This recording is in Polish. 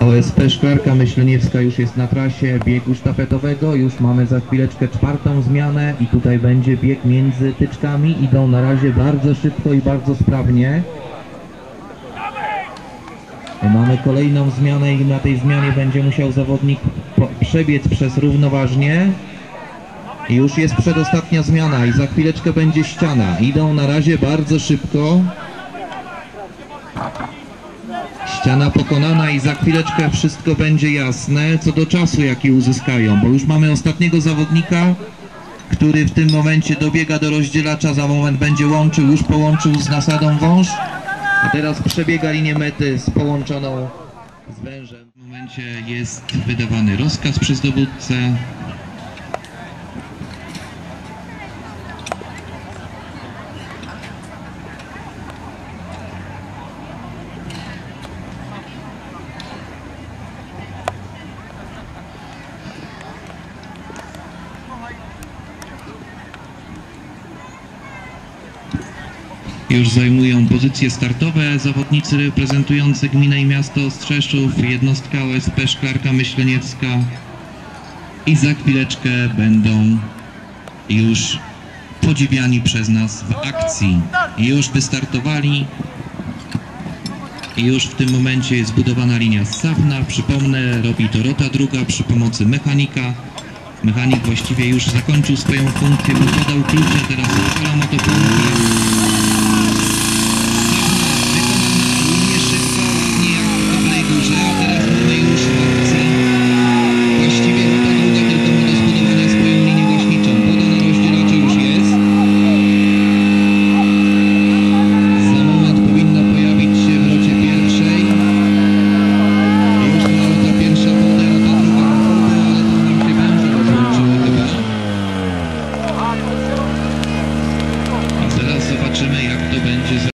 OSP Szklarka Myśleniewska już jest na trasie biegu sztafetowego. Już mamy za chwileczkę czwartą zmianę i tutaj będzie bieg między tyczkami. Idą na razie bardzo szybko i bardzo sprawnie. Mamy kolejną zmianę i na tej zmianie będzie musiał zawodnik przebiec przez równoważnie. Już jest przedostatnia zmiana i za chwileczkę będzie ściana. Idą na razie bardzo szybko. Ściana pokonana i za chwileczkę wszystko będzie jasne co do czasu jaki uzyskają, bo już mamy ostatniego zawodnika, który w tym momencie dobiega do rozdzielacza, za moment będzie łączył, już połączył z nasadą wąż, a teraz przebiega linię mety z połączoną z wężem. W momencie jest wydawany rozkaz przez dowódcę. Już zajmują pozycje startowe zawodnicy reprezentujący gminę i miasto Ostrzeszów, jednostka OSP Szklarka Myśleniewska i za chwileczkę będą już podziwiani przez nas w akcji. Już wystartowali i już w tym momencie jest zbudowana linia ssawna. Przypomnę, robi to rota druga przy pomocy mechanika. Mechanik właściwie już zakończył swoją funkcję, bo podał klucze, teraz odpala motopompi. vem.